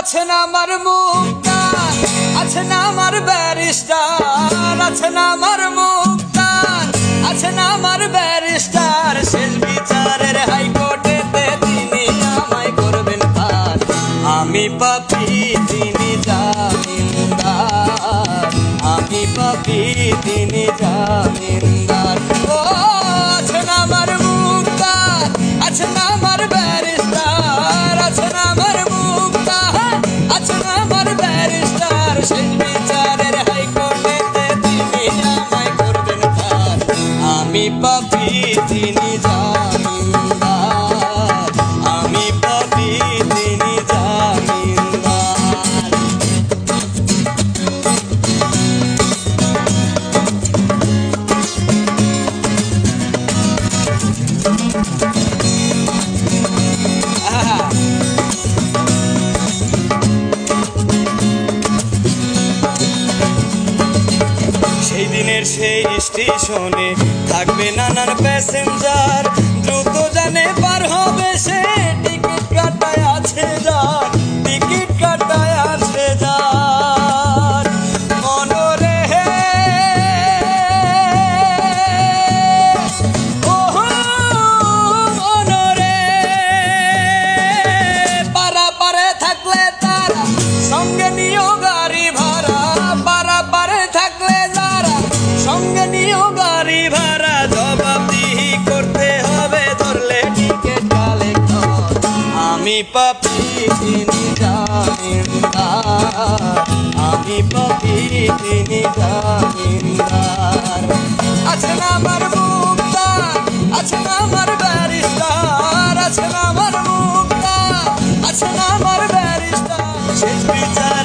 আছে না আমার মুক্তার আছে না আমার ব্যারিস্টার, আছে না আমার মুক্তার আছে না আমার ব্যারিস্টার। শেষ বিচারের হাইকোর্টেতে তিনি আমায় করবেন পার। আমি পাপি, তিনি জামিনদার। আমি পাপি, তিনি জামিনদার। ও, আছে না আমার মুক্তার আছে না আমার ব্যারিস্টার, আছে না আমার দিনের সেই স্টেশনে থাকবে নানান প্যাসেঞ্জার দ্রুত জানে পার হবে আমি পাপি তিনি আমি পাপি তিনি আছে না আমার মুক্তা আছে না আমার ব্যারিস্টার আমার মুক্তা আমার ব্যারিস্টার।